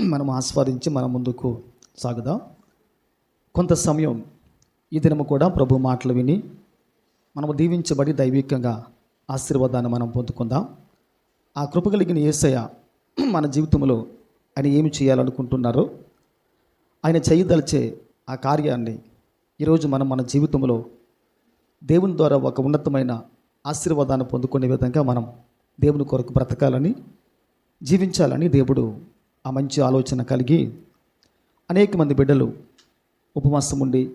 మనం ఆస్వాదించి మన ముందుకు సాగుదాం. కొంత సమయం ఈ దినము కూడా ప్రభు మాటలు విని మనము దీవించబడి దైవికంగా ఆశీర్వాదాన్ని మనం పొందుకుందాం. ఆ కృప కలిగిన యేసయ్య మన జీవితంలో ఆయన ఏమి చేయాలనుకుంటున్నారో ఆయన చేయదలిచే ఆ కార్యాన్ని ఈరోజు మనం మన జీవితంలో దేవుని ద్వారా ఒక ఉన్నతమైన ఆశీర్వాదాన్ని పొందుకునే విధంగా మనం దేవుని కొరకు బ్రతకాలని జీవించాలని దేవుడు ఆ మంచి ఆలోచన కలిగి అనేక మంది బిడ్డలు ఉపవాసం ఉండి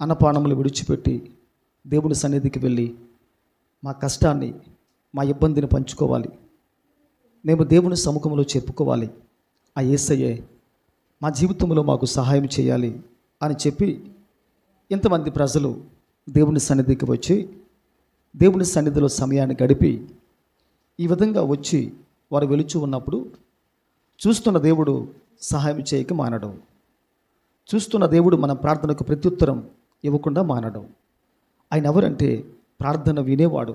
అన్నపానములు విడిచిపెట్టి దేవుని సన్నిధికి వెళ్ళి మా కష్టాన్ని మా ఇబ్బందిని పంచుకోవాలి. మేము దేవుని సముఖంలో చెప్పుకోవాలి. ఆ ఏసయ్యే మా జీవితంలో మాకు సహాయం చేయాలి అని చెప్పి ఇంతమంది ప్రజలు దేవుని సన్నిధికి వచ్చి దేవుని సన్నిధిలో సమయాన్ని గడిపి ఈ విధంగా వచ్చి వారు వెలుచు ఉన్నప్పుడు చూస్తున్న దేవుడు సహాయం చేయక మానడం. చూస్తున్న దేవుడు మన ప్రార్థనకు ప్రత్యుత్తరం ఇవ్వకుండా మానడం. ఆయన ఎవరంటే ప్రార్థన వినేవాడు.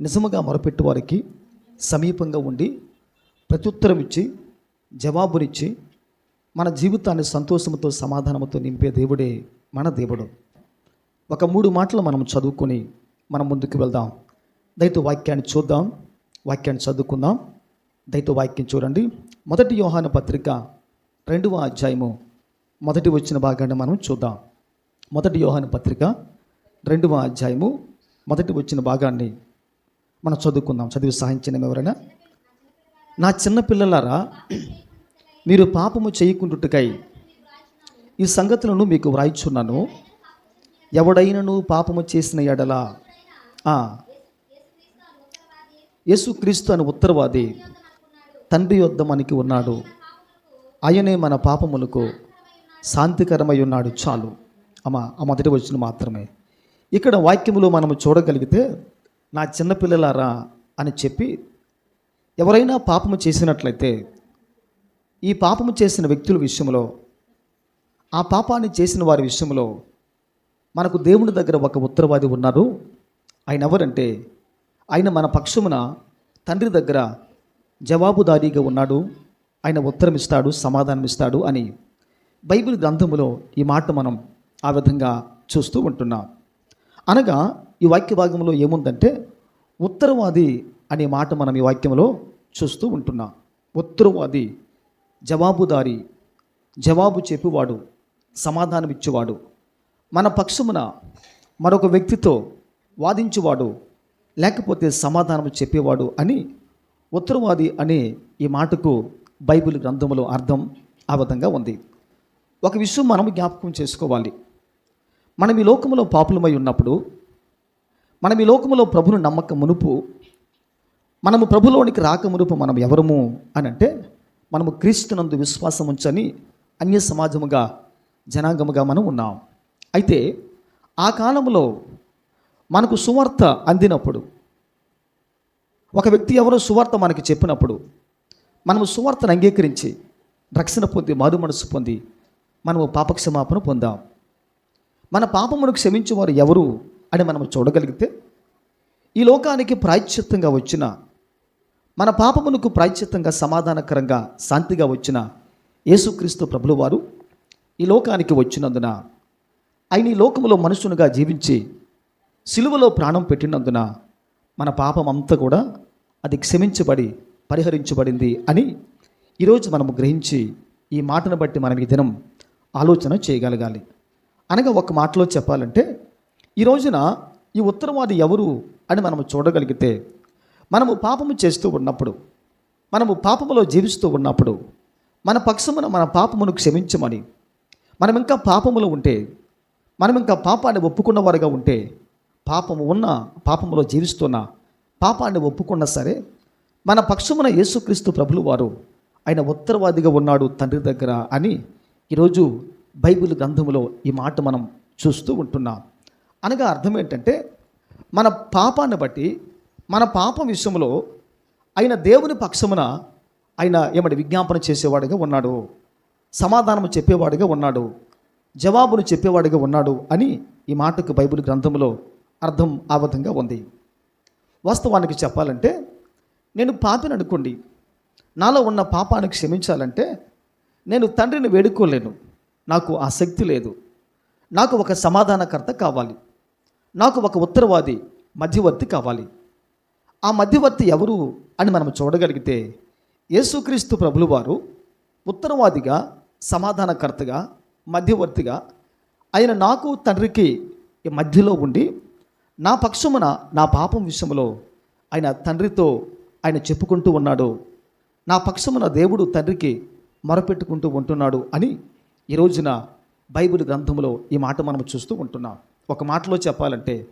నిజముగా మొరపెట్టు వారికి సమీపంగా ఉండి ప్రత్యుత్తరం ఇచ్చి జవాబునిచ్చి మన జీవితాన్ని సంతోషంతో సమాధానంతో నింపే దేవుడే మన దేవుడు. ఒక మూడు మాటలు మనం చదువుకొని మనం ముందుకు వెళ్దాం. దయతో వాక్యాన్ని చూద్దాం. వాక్యాన్ని చదువుకుందాం. దయతో వాక్యం చూడండి. మొదటి యోహాన పత్రిక రెండవ అధ్యాయము మొదటి వచ్చిన భాగాన్ని మనం చూద్దాం. మొదటి యోహాన పత్రిక రెండవ అధ్యాయము మొదటి వచ్చిన భాగాన్ని మనం చదువుకుందాం. చదివి సహాయించిన ఎవరైనా? నా చిన్న పిల్లలారా మీరు పాపము చేయకుండుటకై ఈ సంగతులను మీకు వ్రాయిచున్నాను. ఎవడైనను పాపము చేసిన ఎడల యేసుక్రీస్తు అని ఉత్తరవాది తండ్రి యొద్ద మనకి ఉన్నాడు. ఆయనే మన పాపములకు శాంతికరమై ఉన్నాడు. చాలు. అమ్మ ఆ మొదటి వచ్చిన మాత్రమే. ఇక్కడ వాక్యములో మనము చూడగలిగితే నా చిన్నపిల్లలారా అని చెప్పి ఎవరైనా పాపము చేసినట్లయితే ఈ పాపము చేసిన వ్యక్తుల విషయంలో ఆ పాపాన్ని చేసిన వారి విషయంలో మనకు దేవుని దగ్గర ఒక ఉత్తరవాది ఉన్నారు. ఆయన ఎవరంటే ఆయన మన పక్షమున తండ్రి దగ్గర జవాబుదారీగా ఉన్నాడు. ఆయన ఉత్తరం ఇస్తాడు సమాధానం ఇస్తాడు అని బైబిల్ గ్రంథములో ఈ మాట మనం ఆ విధంగా చూస్తూ ఉంటున్నాం. అనగా ఈ వాక్య భాగంలో ఏముందంటే ఉత్తరవాది అనే మాట మనం ఈ వాక్యంలో చూస్తూ ఉంటున్నాం. ఉత్తరవాది జవాబుదారి జవాబు చెప్పువాడు సమాధానం ఇచ్చేవాడు మన పక్షమున మరొక వ్యక్తితో వాదించువాడు లేకపోతే సమాధానం చెప్పేవాడు అని ఉత్తరవాది అనే ఈ మాటకు బైబిల్ గ్రంథంలో అర్థం ఆ విధంగా ఉంది. ఒక విషయం మనం జ్ఞాపకం చేసుకోవాలి. మనం ఈ లోకములో పాపులమై ఉన్నప్పుడు మనం ఈ లోకములో ప్రభును నమ్మక మునుపు మనము ప్రభులోనికి రాక మునుపు మనం ఎవరము అని అంటే మనము క్రీస్తునందు విశ్వాసం ఉంచని అన్య సమాజముగా జనాంగముగా మనం ఉన్నాం. అయితే ఆ కాలంలో మనకు సువార్త అందినప్పుడు ఒక వ్యక్తి ఎవరో సువార్త మనకి చెప్పినప్పుడు మనము సువార్తను అంగీకరించి రక్షణ పొంది మారు మనసు పొంది మనము పాపక్షమాపణ పొందాం. మన పాపమును క్షమించేవారు ఎవరు అని మనం చూడగలిగితే ఈ లోకానికి ప్రాయశ్చిత్తంగా వచ్చిన మన పాపమునకు ప్రాయశ్చిత్తంగా సమాధానకరంగా శాంతిగా వచ్చిన యేసుక్రీస్తు ప్రభులు వారు ఈ లోకానికి వచ్చినందున ఆయన ఈ లోకములో మనుషునిగా జీవించి సిలువలో ప్రాణం పెట్టినందున మన పాపం అంతా కూడా అది క్షమించబడి పరిహరించబడింది అని ఈరోజు మనము గ్రహించి ఈ మాటను బట్టి మనం ఈ దినం ఆలోచన చేయగలగాలి. అనగా ఒక మాటలో చెప్పాలంటే ఈ రోజున ఈ ఉత్తరవాది ఎవరు అని మనము చూడగలిగితే మనము పాపము చేస్తూ ఉన్నప్పుడు మనము పాపములో జీవిస్తూ ఉన్నప్పుడు మన పక్షమున మన పాపమును క్షమించమని మనం ఇంకా పాపములో ఉంటే మనం ఇంకా పాపాన్ని ఒప్పుకున్నవారుగా ఉంటే పాపము ఉన్న పాపములో జీవిస్తున్న పాపాన్ని ఒప్పుకున్నా సరే మన పక్షమున యేసుక్రీస్తు ప్రభులు వారు ఆయన ఉత్తరవాదిగా ఉన్నాడు తండ్రి దగ్గర అని ఈరోజు బైబిల్ గ్రంథములో ఈ మాట మనం చూస్తూ ఉంటున్నాం. అనగా అర్థం ఏంటంటే మన పాపాన్ని బట్టి మన పాపం విషయంలో ఆయన దేవుని పక్షమున ఆయన ఏమంటే విజ్ఞాపన చేసేవాడిగా ఉన్నాడు. సమాధానం చెప్పేవాడిగా ఉన్నాడు. జవాబును చెప్పేవాడిగా ఉన్నాడు అని ఈ మాటకు బైబిల్ గ్రంథంలో అర్థం ఆ విధంగా ఉంది. వాస్తవానికి చెప్పాలంటే నేను పాపిని అనుకోండి నాలో ఉన్న పాపాన్ని క్షమించాలంటే నేను తండ్రిని వేడుకోలేను. నాకు ఆ శక్తి లేదు. నాకు ఒక సమాధానకర్త కావాలి. నాకు ఒక ఉత్తరవాది మధ్యవర్తి కావాలి. ఆ మధ్యవర్తి ఎవరు అని మనం చూడగలిగితే యేసుక్రీస్తు ప్రభులు వారు ఉత్తరవాదిగా సమాధానకర్తగా మధ్యవర్తిగా ఆయన నాకు తండ్రికి మధ్యలో ఉండి నా పక్షమున నా పాపం విషయంలో ఆయన తండ్రితో ఆయన చెప్పుకుంటూ ఉన్నాడు. నా పక్షమున దేవుడు తండ్రికి మొరపెట్టుకుంటూ ఉంటున్నాడు అని ఈ రోజున బైబిల్ గ్రంథంలో ఈ మాట మనం చూస్తూ ఉంటున్నాం. ఒక మాటలో చెప్పాలంటే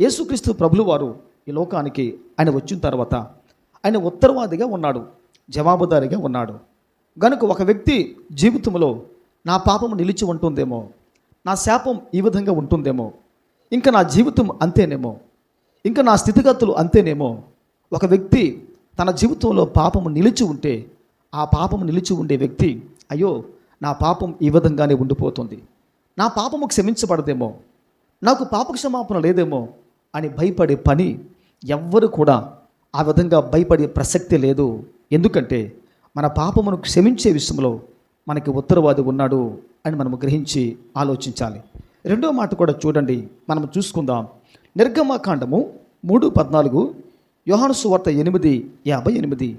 యేసుక్రీస్తు ప్రభులు వారు ఈ లోకానికి ఆయన వచ్చిన తర్వాత ఆయన ఉత్తరవాదిగా ఉన్నాడు జవాబుదారిగా ఉన్నాడు. గనుక ఒక వ్యక్తి జీవితంలో నా పాపం నిలిచి ఉంటుందేమో నా శాపం ఈ విధంగా ఉంటుందేమో ఇంకా నా జీవితం అంతేనేమో. ఇంకా నా స్థితిగతులు అంతేనేమో. ఒక వ్యక్తి తన జీవితంలో పాపము నిలిచి ఉంటే ఆ పాపము నిలిచి ఉండే వ్యక్తి అయ్యో నా పాపం ఈ విధంగానే ఉండిపోతుంది. నా పాపము క్షమించబడదేమో. నాకు పాప క్షమాపణ లేదేమో అని భయపడే పని ఎవ్వరు కూడా ఆ విధంగా భయపడే ప్రసక్తి లేదు. ఎందుకంటే మన పాపమును క్షమించే విషయంలో మనకి ఉత్తరవాది ఉన్నాడు అని మనము గ్రహించి ఆలోచించాలి. రెండో మాట కూడా చూడండి. మనం చూసుకుందాం. నిర్గమాకాండము మూడు పద్నాలుగు యోహాను సువార్త ఎనిమిది యాభై ఎనిమిది.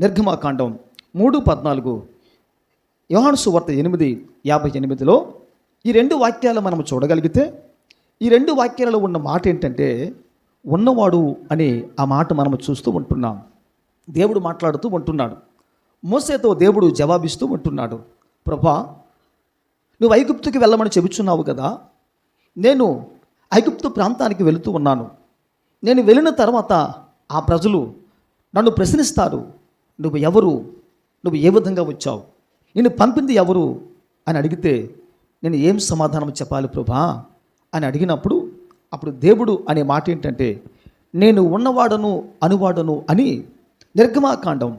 నిర్గమాకాండం మూడు పద్నాలుగు యోహాను సువార్త ఎనిమిది యాభై ఎనిమిదిలో ఈ రెండు వాక్యాలు మనం చూడగలిగితే ఈ రెండు వాక్యాలలో ఉన్న మాట ఏంటంటే ఉన్నవాడు అని ఆ మాట మనం చూస్తూ ఉంటున్నాం. దేవుడు మాట్లాడుతూ ఉంటున్నాడు. మోసేతో దేవుడు జవాబిస్తూ ఉంటున్నాడు. ప్రభా నువ్వు ఐగుప్తుకి వెళ్ళమని చెబుతున్నావు కదా నేను ఐగుప్తు ప్రాంతానికి వెళుతూ ఉన్నాను. నేను వెళ్ళిన తర్వాత ఆ ప్రజలు నన్ను ప్రశ్నిస్తారు నువ్వు ఎవరు? నువ్వు ఏ విధంగా వచ్చావు? నేను పంపింది ఎవరు? అని అడిగితే నేను ఏం సమాధానం చెప్పాలి ప్రభా? అని అడిగినప్పుడు అప్పుడు దేవుడు అనే మాట ఏంటంటే నేను ఉన్నవాడను అనువాడను అని నిర్గమాకాండం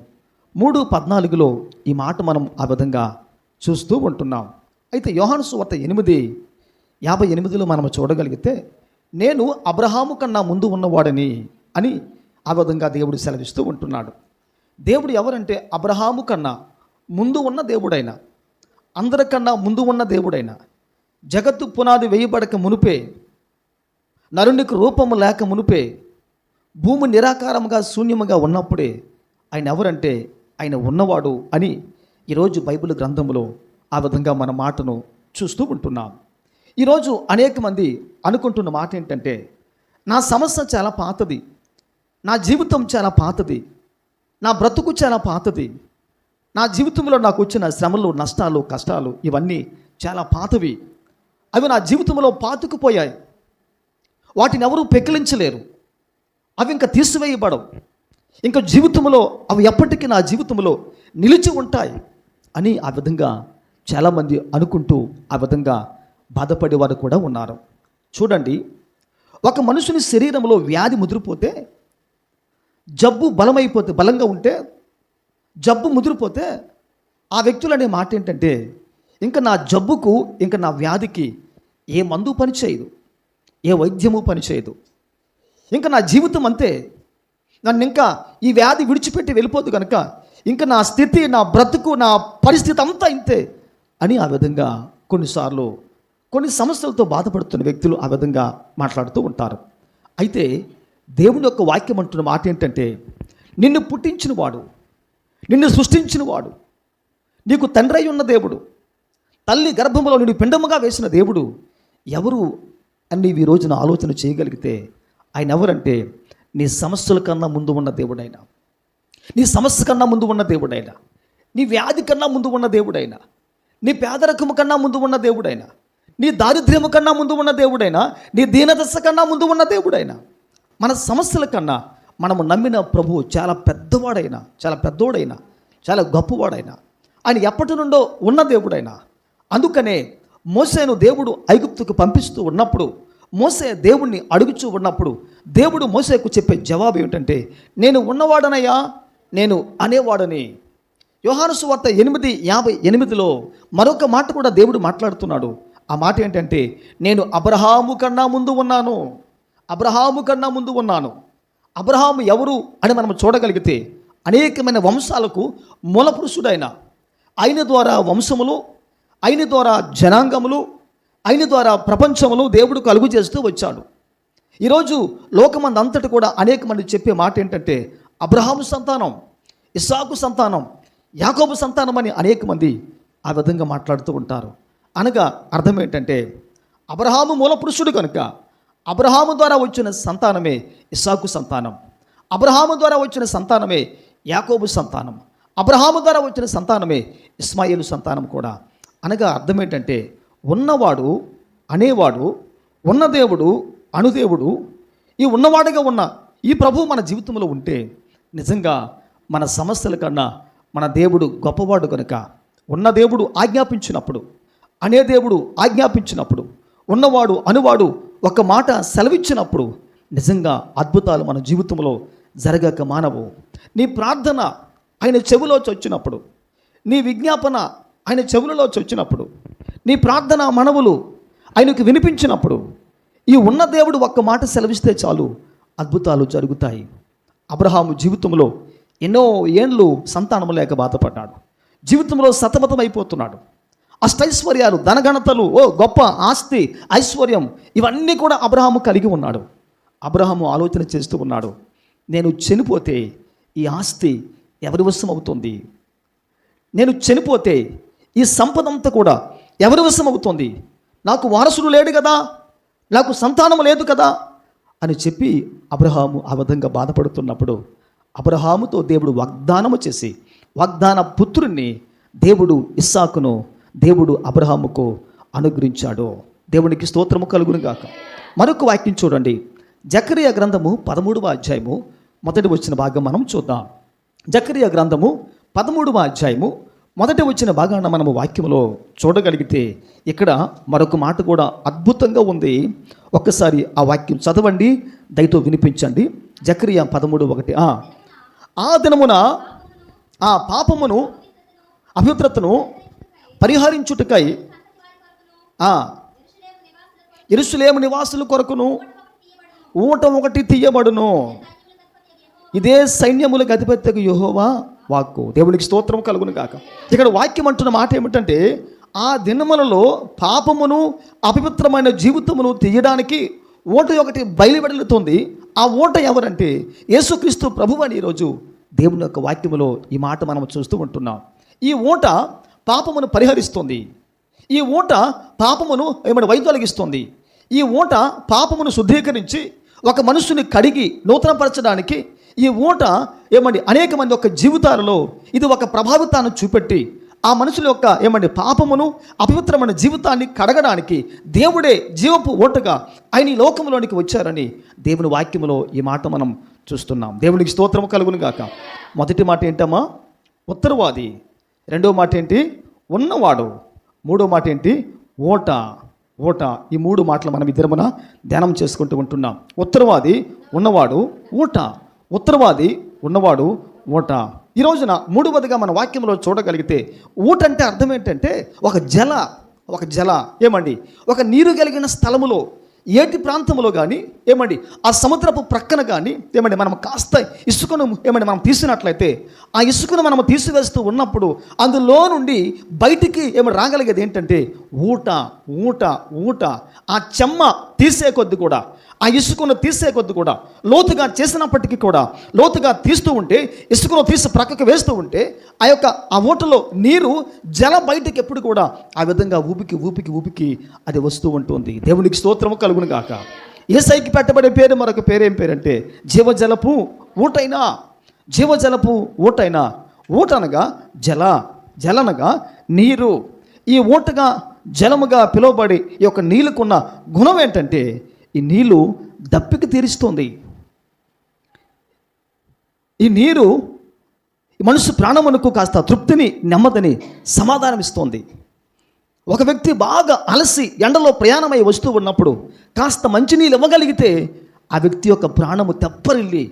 మూడు పద్నాలుగులో ఈ మాట మనం ఆ విధంగా చూస్తూ ఉంటున్నాం. అయితే యోహాను సువార్త ఎనిమిది యాభై ఎనిమిదిలో మనం చూడగలిగితే నేను అబ్రహాము కన్నా ముందు ఉన్నవాడని అని ఆ విధంగా దేవుడు సెలవిస్తూ ఉంటున్నాడు. దేవుడు ఎవరంటే అబ్రహాము కన్నా ముందు ఉన్న దేవుడైన అందరికన్నా ముందు ఉన్న దేవుడైన జగత్తు పునాది వేయబడక మునుపే నరునికి రూపము లేక మునుపే భూమి నిరాకారముగా శూన్యముగా ఉన్నప్పుడే ఆయన ఎవరంటే ఆయన ఉన్నవాడు అని ఈరోజు బైబిల్ గ్రంథంలో ఆ విధంగా మన మాటను చూస్తూ ఉంటున్నాం. ఈరోజు అనేక మంది అనుకుంటున్న మాట ఏంటంటే నా సమస్య చాలా పాతది నా జీవితం చాలా పాతది నా బ్రతుకు చాలా పాతది నా జీవితంలో నాకు వచ్చిన శ్రమలు నష్టాలు కష్టాలు ఇవన్నీ చాలా పాతవి. అవి నా జీవితంలో పాతుకుపోయాయి. వాటిని ఎవరూ పెకిలించలేరు. అవి ఇంకా తీసివేయబడవు. ఇంకా జీవితంలో అవి ఎప్పటికీ నా జీవితంలో నిలిచి ఉంటాయి అని ఆ విధంగా చాలామంది అనుకుంటూ ఆ విధంగా బాధపడేవారు కూడా ఉన్నారు. చూడండి ఒక మనుషుని శరీరంలో వ్యాధి ముదిరిపోతే జబ్బు బలమైపోతే బలంగా ఉంటే జబ్బు ముదిరిపోతే ఆ వ్యక్తులు అనే మాట ఏంటంటే ఇంకా నా జబ్బుకు ఇంకా నా వ్యాధికి ఏ మందు పనిచేయదు ఏ వైద్యము పనిచేయదు. ఇంకా నా జీవితం అంతే. నన్ను ఇంకా ఈ వ్యాధి విడిచిపెట్టి వెళ్ళిపోదు కనుక ఇంకా నా స్థితి నా బ్రతుకు నా పరిస్థితి అంతా ఇంతే. అని ఆ విధంగా కొన్నిసార్లు కొన్ని సమస్యలతో బాధపడుతున్న వ్యక్తులు ఆ విధంగా మాట్లాడుతూ ఉంటారు. అయితే దేవుని యొక్క వాక్యం అంటున్న మాట ఏంటంటే నిన్ను పుట్టించిన వాడు నిన్ను సృష్టించిన వాడు నీకు తండ్రి అయి ఉన్న దేవుడు తల్లి గర్భంలో నిన్ను పిండముగా వేసిన దేవుడు ఎవరు అని ఈ రోజున ఆలోచన చేయగలిగితే ఆయన ఎవరంటే నీ సమస్యల కన్నా ముందు ఉన్న దేవుడైనా నీ సమస్య కన్నా ముందు ఉన్న దేవుడైనా నీ వ్యాధి కన్నా ముందు ఉన్న దేవుడైనా నీ పేదరికము కన్నా ముందు ఉన్న దేవుడైనా నీ దారిద్ర్యము కన్నా ముందు ఉన్న దేవుడైనా నీ దీనదశ కన్నా ముందు ఉన్న దేవుడైనా మన సమస్యల కన్నా మనము నమ్మిన ప్రభువు చాలా పెద్దవాడైనా చాలా పెద్దోడైనా చాలా గొప్పవాడైనా ఆయన ఎప్పటి నుండో ఉన్న దేవుడైనా. అందుకనే మోసేను దేవుడు ఐగుప్తుకు పంపిస్తూ ఉన్నప్పుడు మోసే దేవుణ్ణి అడుగుచూ ఉన్నప్పుడు దేవుడు మోసేకు చెప్పే జవాబు ఏమిటంటే నేను ఉన్నవాడనయ్యా నేను అనేవాడని యోహాను సువార్త ఎనిమిది యాభై ఎనిమిదిలో మరొక మాట కూడా దేవుడు మాట్లాడుతున్నాడు. ఆ మాట ఏంటంటే నేను అబ్రహాము కన్నా ముందు ఉన్నాను. అబ్రహాము కన్నా ముందు ఉన్నాను. అబ్రహాము ఎవరు అని మనం చూడగలిగితే అనేకమైన వంశాలకు మూలపురుషుడైన ఆయన ద్వారా వంశములు ఆయన ద్వారా జనాంగములు ఆయన ద్వారా ప్రపంచములు దేవుడు కలుగు చేస్తూ వచ్చాడు. ఈరోజు లోకమంది అంతటి కూడా అనేక మంది చెప్పే మాట ఏంటంటే అబ్రహాము సంతానం ఇస్సాకు సంతానం యాకోబు సంతానం అని అనేక మంది ఆ విధంగా మాట్లాడుతూ ఉంటారు. అనగా అర్థం ఏంటంటే అబ్రహాము మూల పురుషుడు కనుక అబ్రహాము ద్వారా వచ్చిన సంతానమే ఇస్సాకు సంతానం. అబ్రహాము ద్వారా వచ్చిన సంతానమే యాకోబు సంతానం. అబ్రహాము ద్వారా వచ్చిన సంతానమే ఇస్మాయిలు సంతానం కూడా. అనగా అర్థం ఏంటంటే ఉన్నవాడు అనేవాడు ఉన్న దేవుడు అణుదేవుడు ఈ ఉన్నవాడుగా ఉన్న ఈ ప్రభు మన జీవితంలో ఉంటే నిజంగా మన సమస్యల కన్నా మన దేవుడు గొప్పవాడు కనుక ఉన్న దేవుడు ఆజ్ఞాపించినప్పుడు అనే దేవుడు ఆజ్ఞాపించినప్పుడు ఉన్నవాడు అనువాడు ఒక మాట సెలవిచ్చినప్పుడు నిజంగా అద్భుతాలు మన జీవితంలో జరగక మానవు. నీ ప్రార్థన ఆయన చెవిలో చొచ్చినప్పుడు నీ విజ్ఞాపన ఆయన చెవులలో చొచ్చినప్పుడు నీ ప్రార్థన మనవులు ఆయనకు వినిపించినప్పుడు ఈ ఉన్న దేవుడు ఒక్క మాట సెలవిస్తే చాలు అద్భుతాలు జరుగుతాయి. అబ్రహాము జీవితంలో ఎన్నో ఏండ్లు సంతానం లేక బాధపడ్డాడు. జీవితంలో సతమతమైపోతున్నాడు. అష్టైశ్వర్యాలు ధనగణతలు ఓ గొప్ప ఆస్తి ఐశ్వర్యం ఇవన్నీ కూడా అబ్రహాము కలిగి ఉన్నాడు. అబ్రహాము ఆలోచన చేస్తూ ఉన్నాడు నేను చనిపోతే ఈ ఆస్తి ఎవరి వశం అవుతుంది? నేను చనిపోతే ఈ సంపద అంతా కూడా ఎవరి వశం అవుతుంది? నాకు వారసుడు లేడు కదా? నాకు సంతానం లేదు కదా? అని చెప్పి అబ్రహాము ఆ విధంగా బాధపడుతున్నప్పుడు అబ్రహాముతో దేవుడు వాగ్దానము చేసి వాగ్దాన పుత్రుణ్ణి దేవుడు ఇస్సాకును దేవుడు అబ్రహాముకు అనుగ్రహించాడు. దేవునికి స్తోత్రము కలుగును గాక మరొక వాక్యం చూడండి. జకరియా గ్రంథము పదమూడవ అధ్యాయము మొదటి వచ్చిన భాగం మనం చూద్దాం. జకరియా గ్రంథము పదమూడవ అధ్యాయము మొదటి వచ్చిన భాగాన్ని మనము వాక్యంలో చూడగలిగితే ఇక్కడ మరొక మాట కూడా అద్భుతంగా ఉంది. ఒక్కసారి ఆ వాక్యం చదవండి దయతో వినిపించండి. జకరియా పదమూడు ఒకటి ఆ. దినమున ఆ పాపమును అభివృద్ధతను పరిహరించుటకై ఆ నివాసుల కొరకును ఊట ఒకటి తీయబడును ఇదే సైన్యములకు అధిపత్యకు యుహోవా వాక్కు దేవునికి స్తోత్రం కలుగును కాక ఇక్కడ వాక్యం అంటున్న మాట ఏమిటంటే ఆ దినములలో పాపమును అపవిత్రమైన జీవితమును తీయడానికి ఓట ఒకటి బయలువెడలుతుంది. ఆ ఓట ఎవరంటే యేసుక్రీస్తు ప్రభు అని ఈరోజు దేవుని యొక్క వాక్యములో ఈ మాట మనం చూస్తూ ఉంటున్నాం. ఈ ఓట పాపమును పరిహరిస్తుంది. ఈ ఊట పాపమును ఏమైనా వైదొలగిస్తుంది ఈ ఓట పాపమును శుద్ధీకరించి ఒక మనుషుని కడిగి నూతనపరచడానికి ఈ ఊట ఏమండి అనేక మంది యొక్క జీవితాలలో ఇది ఒక ప్రభావితాన్ని చూపెట్టి ఆ మనుషుల యొక్క ఏమండి పాపమును అపవిత్రమైన జీవితాన్ని కడగడానికి దేవుడే జీవపు ఓటగా ఆయన ఈ లోకంలోనికి వచ్చారని దేవుని వాక్యములో ఈ మాట మనం చూస్తున్నాం. దేవునికి స్తోత్రం కలుగును గాక. మొదటి మాట ఏంటమ్మా? ఉత్తరవాది. రెండో మాట ఏంటి? ఉన్నవాడు. మూడో మాట ఏంటి? ఓట. ఓట. ఈ మూడు మాటలు మనం ఇద్దరమున ధ్యానం చేసుకుంటూ ఉంటున్నాం. ఉత్తరవాది ఉన్నవాడు ఊట ఉత్తరవాది ఉన్నవాడు ఊట ఈ రోజున మూడవదిగా మన వాక్యంలో చూడగలిగితే ఊట అంటే అర్థం ఏంటంటే ఒక జల ఒక జల ఏమండి? ఒక నీరు కలిగిన స్థలములో ఏటి ప్రాంతంలో కానీ ఏమండి? ఆ సముద్రపు ప్రక్కన కానీ ఏమండి? మనం కాస్త ఇసుకను ఏమండి? మనం తీసినట్లయితే ఆ ఇసుకను మనం తీసివేస్తూ ఉన్నప్పుడు అందులో నుండి బయటికి ఏమండి? రాగలిగేది ఏంటంటే ఊట ఊట ఊట. ఆ చెమ్మ తీసే కొద్ది కూడా ఆ ఇసుకను తీసే కొద్ది కూడా. లోతుగా చేసినప్పటికీ కూడా లోతుగా తీస్తూ ఉంటే ఇసుకను తీసి ప్రక్కకు వేస్తూ ఉంటే ఆ యొక్క ఆ ఊటలో నీరు జల బయటకి ఎప్పుడు కూడా ఆ విధంగా ఊపికి ఊపికి ఊపికి అది వస్తూ ఉంటుంది. దేవునికి స్తోత్రము కలుగును గాక. ఏసైకి పెట్టబడే పేరు మరొక పేరు పేరంటే జీవజలపు ఊటైనా. జీవజలపు ఊటైనా. ఊట అనగా జల జలనగా నీరు. ఈ ఊటగా జలముగా పిలువబడి ఈ యొక్క నీళ్ళకున్న గుణం ఏంటంటే ఈ నీళ్ళు దప్పిక తీరుస్తుంది. ఈ నీరు ఈ మనుషు ప్రాణమునకు కాస్త తృప్తిని నెమ్మదిని సమాధానం ఇస్తోంది ఒక వ్యక్తి బాగా అలసి ఎండలో ప్రయాణమై వస్తూ ఉన్నప్పుడు కాస్త మంచినీళ్ళు ఇవ్వగలిగితే ఆ వ్యక్తి యొక్క ప్రాణము తెప్పరిల్లి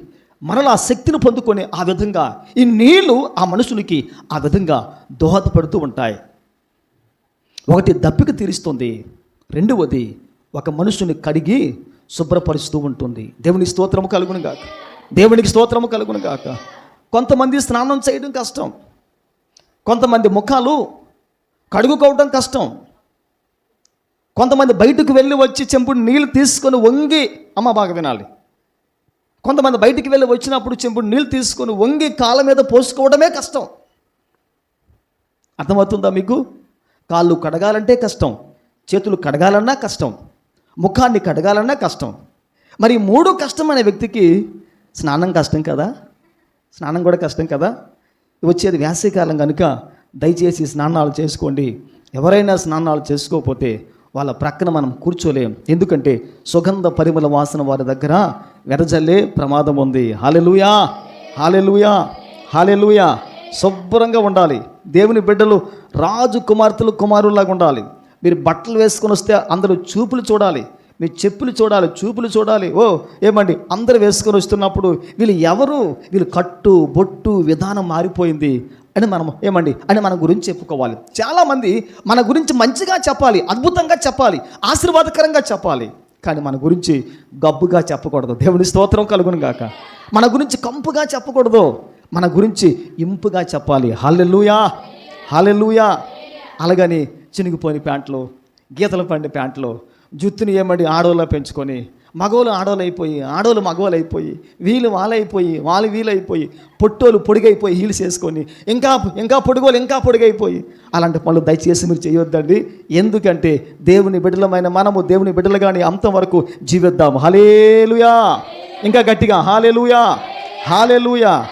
మరలా శక్తిని పొందుకొని ఆ విధంగా ఈ నీళ్ళు ఆ మనుషునికి ఆ విధంగా దోహదపడుతూ ఉంటాయి. ఒకటి దప్పిక తీరుస్తుంది. రెండవది ఒక మనుషుని కడిగి శుభ్రపరుస్తూ ఉంటుంది. దేవునికి స్తోత్రము కలుగును గాక దేవునికి స్తోత్రము కలుగును గాక కొంతమంది స్నానం చేయడం కష్టం. కొంతమంది ముఖాలు కడుగుకోవడం కష్టం. కొంతమంది బయటకు వెళ్ళి వచ్చి చెంపుడు నీళ్ళు తీసుకొని వంగి అమ్మ బాగా వినాలి కొంతమంది బయటికి వెళ్ళి వచ్చినప్పుడు చెంపుడు నీళ్ళు తీసుకొని వంగి కాళ్ళ మీద పోసుకోవడమే కష్టం. అర్థమవుతుందా మీకు? కాళ్ళు కడగాలంటే కష్టం. చేతులు కడగాలన్నా కష్టం. ముఖాన్ని కడగాలన్నా కష్టం. మరి మూడు కష్టం కష్టమైన వ్యక్తికి స్నానం కష్టం కదా? స్నానం కూడా కష్టం కదా? వచ్చేది వేసవికాలం కనుక దయచేసి స్నానాలు చేసుకోండి. ఎవరైనా స్నానాలు చేసుకోకపోతే వాళ్ళ ప్రక్కన మనం కూర్చోలేం. ఎందుకంటే సుగంధ పరిమళ వాసన వారి దగ్గర వెదజల్లే ప్రమాదం ఉంది. హాలెలుయా హాలెలుయా హాలెలుయా శుభ్రంగా ఉండాలి. దేవుని బిడ్డలు రాజు కుమార్తెలు కుమారుల్లాగా ఉండాలి. మీరు బట్టలు వేసుకొని వస్తే అందరూ చూపులు చూడాలి. మీ చెప్పులు చూడాలి చూపులు చూడాలి. ఓ ఏమండి? అందరు వేసుకొని వస్తున్నప్పుడు వీళ్ళు ఎవరు? వీళ్ళు కట్టు బొట్టు విధానం మారిపోయింది అని మనం ఏమండి? అని మన గురించి చెప్పుకోవాలి. చాలామంది మన గురించి మంచిగా చెప్పాలి అద్భుతంగా చెప్పాలి ఆశీర్వాదకరంగా చెప్పాలి. కానీ మన గురించి గబ్బుగా చెప్పకూడదు. దేవుని స్తోత్రం కలుగును గాక. మన గురించి కంపుగా చెప్పకూడదు. మన గురించి ఇంపుగా చెప్పాలి. హాలెలుయా హాలెలుయా అలాగని చినిగిపోయిన ప్యాంట్లు గీతలు పండి ప్యాంట్లు జుత్తుని ఏమడి ఆడోళ్ళ పెంచుకొని మగవాళ్ళు ఆడోళ్ళు అయిపోయి ఆడోళ్ళు మగవాళ్ళు అయిపోయి వీళ్ళు వాళ్ళైపోయి వాళ్ళు వీలైపోయి పొట్టోలు పొడిగైపోయి హీల్స్ వేసుకొని ఇంకా ఇంకా పొడుగోలు ఇంకా పొడిగైపోయి అలాంటి పనులు దయచేసి మీరు చేయొద్దండి. ఎందుకంటే దేవుని బిడ్డలమైన మనము దేవుని బిడ్డలుగాని అంతం వరకు జీవిద్దాం హాలేలుయా ఇంకా గట్టిగా హాలేలుయా హాలేలుయా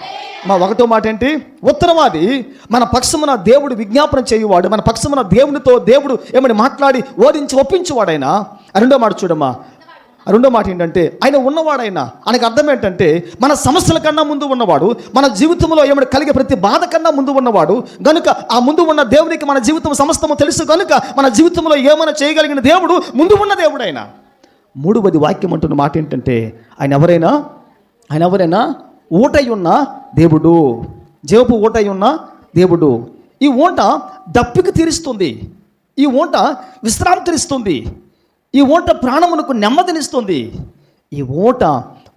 మా ఒకటో మాట ఏంటి? ఉత్తరవాది మన పక్షమున దేవుడు విజ్ఞాపన చేయువాడు మన పక్షమున దేవునితో దేవుడు ఏమని మాట్లాడి ఓడించి ఒప్పించువాడైనా? రెండో మాట చూడమ్మా. రెండో మాట ఏంటంటే ఆయన ఉన్నవాడైనా? ఆయనకు అర్థం ఏంటంటే మన సమస్యల కన్నా ముందు ఉన్నవాడు మన జీవితంలో ఏమైనా కలిగే ప్రతి బాధ కన్నా ముందు ఉన్నవాడు గనుక ఆ ముందు ఉన్న దేవునికి మన జీవితం సమస్తము తెలుసు కనుక మన జీవితంలో ఏమైనా చేయగలిగిన దేవుడు ముందు ఉన్న దేవుడైనా? మూడవది వాక్యం అంటున్న మాట ఏంటంటే ఆయన ఎవరైనా? ఆయన ఎవరైనా? ఊటై ఉన్న దేవుడు. జేబు ఊటై ఉన్న దేవుడు. ఈ ఊట దప్పికి తీరుస్తుంది. ఈ ఊట విశ్రాంతినిస్తుంది. ఈ ఊట ప్రాణమునకు నెమ్మదినిస్తుంది. ఈ ఊట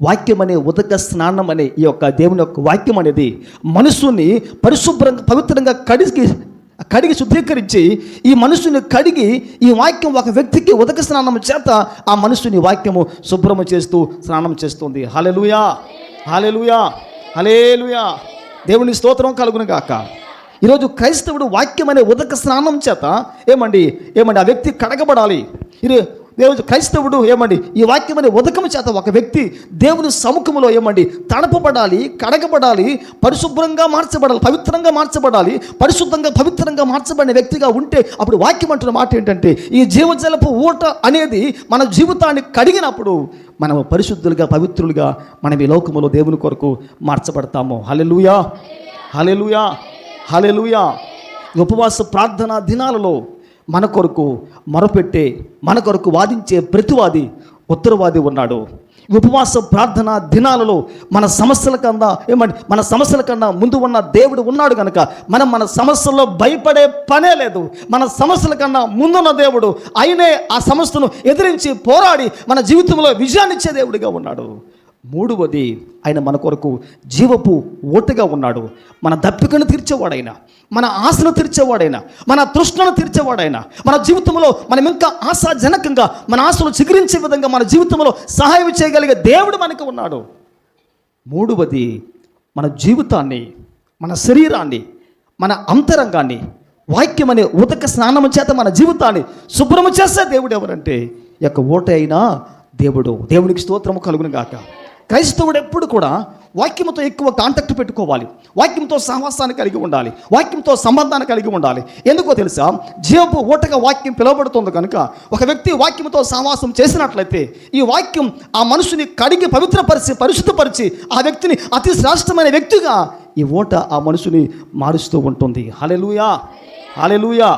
వాక్యం అనే ఉదక స్నానం అనే ఈ యొక్క దేవుని యొక్క వాక్యం అనేది మనసుని పరిశుభ్రంగా పవిత్రంగా కడిగి కడిగి శుద్ధీకరించి ఈ మనసుని కడిగి ఈ వాక్యం ఒక వ్యక్తికి ఉదక స్నానం చేత ఆ మనసుని వాక్యము శుభ్రము చేస్తూ స్నానం చేస్తుంది. హలెలుయా హలెలుయా హలేలుయా దేవుని స్తోత్రం కలుగును గాక. ఈరోజు క్రైస్తవుడు వాక్యం అనే ఉదక స్నానం చేత ఏమండి ఏమండి ఆ వ్యక్తి కడగబడాలి. ఇది దేవుడు క్రైస్తవుడు ఏమండి ఈ వాక్యం అనే ఉదకం చేత ఒక వ్యక్తి దేవుని సముఖంలో ఏమండి తడపబడాలి కడగబడాలి పరిశుభ్రంగా మార్చబడాలి పవిత్రంగా మార్చబడాలి పరిశుద్ధంగా పవిత్రంగా మార్చబడిన వ్యక్తిగా ఉంటే అప్పుడు వాక్యం అంటున్న మాట ఏంటంటే ఈ జీవజలపు ఊట అనేది మన జీవితాన్ని కడిగినప్పుడు మనం పరిశుద్ధులుగా పవిత్రులుగా మనం ఈ లోకములో దేవుని కొరకు మార్చబడతాము. హలెలుయా హలెలుయా హలెలుయా ఉపవాస ప్రార్థనా దినాలలో మన కొరకు మరపెట్టే మన కొరకు వాదించే ప్రతివాది ఉత్తరవాది ఉన్నాడు. ఉపవాస ప్రార్థన దినాలలో మన సమస్యల కన్నా ఏమంటే మన సమస్యల కన్నా ముందు ఉన్న దేవుడు ఉన్నాడు కనుక మనం మన సమస్యల్లో భయపడే పనే లేదు. మన సమస్యల కన్నా ముందున్న దేవుడు ఆయనే ఆ సమస్యను ఎదిరించి పోరాడి మన జీవితంలో విజయాన్నిచ్చే దేవుడిగా ఉన్నాడు. మూడవది ఆయన మన కొరకు జీవపు ఓటుగా ఉన్నాడు. మన దప్పికను తీర్చేవాడైనా మన ఆశను తీర్చేవాడైనా మన తృష్ణను తీర్చేవాడైనా మన జీవితంలో మనం ఇంకా ఆశాజనకంగా మన ఆశలు చిగురించే విధంగా మన జీవితంలో సహాయం చేయగలిగే దేవుడు మనకు ఉన్నాడు. మూడవది మన జీవితాన్ని మన శరీరాన్ని మన అంతరంగాన్ని వాక్యం అనే ఉదక స్నానము చేత మన జీవితాన్ని శుభ్రము చేసే దేవుడు ఎవరంటే యొక్క ఓట అయినా దేవుడు. దేవునికి స్తోత్రము కలుగును గాక క్రైస్తవుడు ఎప్పుడు కూడా వాక్యంతో ఎక్కువ కాంటాక్ట్ పెట్టుకోవాలి. వాక్యంతో సహవాసాన్ని కలిగి ఉండాలి. వాక్యంతో సంబంధాన్ని కలిగి ఉండాలి. ఎందుకో తెలుసా? జీవపు ఓటగా వాక్యం పిలువబడుతుంది కనుక ఒక వ్యక్తి వాక్యంతో సహవాసం చేసినట్లయితే ఈ వాక్యం ఆ మనుషుని కడిగి పవిత్రపరిచి పరిశుద్ధపరిచి ఆ వ్యక్తిని అతి శ్రేష్టమైన వ్యక్తిగా ఈ ఓట ఆ మనుషుని మారుస్తూ ఉంటుంది. హాలెలుయా హాలెలుయా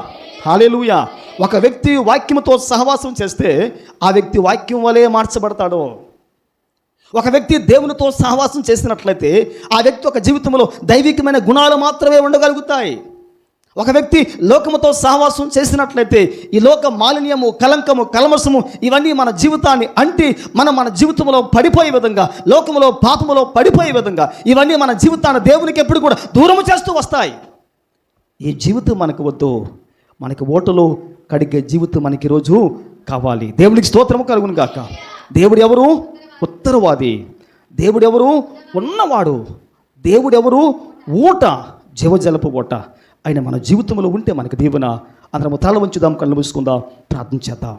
హాలెలుయా ఒక వ్యక్తి వాక్యముతో సహవాసం చేస్తే ఆ వ్యక్తి వాక్యం వలె మార్చబడతాడు. ఒక వ్యక్తి దేవునితో సహవాసం చేసినట్లయితే ఆ వ్యక్తి ఒక జీవితంలో దైవికమైన గుణాలు మాత్రమే ఉండగలుగుతాయి. ఒక వ్యక్తి లోకముతో సహవాసం చేసినట్లయితే ఈ లోక మాలిన్యము కలంకము కలమసము ఇవన్నీ మన జీవితాన్ని అంటి మనం మన జీవితంలో పడిపోయే విధంగా లోకములో పాపములో పడిపోయే విధంగా ఇవన్నీ మన జీవితాన్ని దేవునికి ఎప్పుడు కూడా దూరము చేస్తూ వస్తాయి. ఈ జీవితం మనకు వద్దు. మనకి ఓటలో కడిగే జీవితం మనకి ఈరోజు కావాలి. దేవునికి స్తోత్రము కలుగును గాక. దేవుడు ఎవరు? ఉత్తరవాది. దేవుడెవరు? ఉన్నవాడు. దేవుడెవరు? ఊట జీవజలపు ఊట. ఆయన మన జీవితంలో ఉంటే మనకు దీవెన. అందరము తల వంచుదాం కళ్ళు మూసుకుందాం ప్రార్థన చేద్దాం.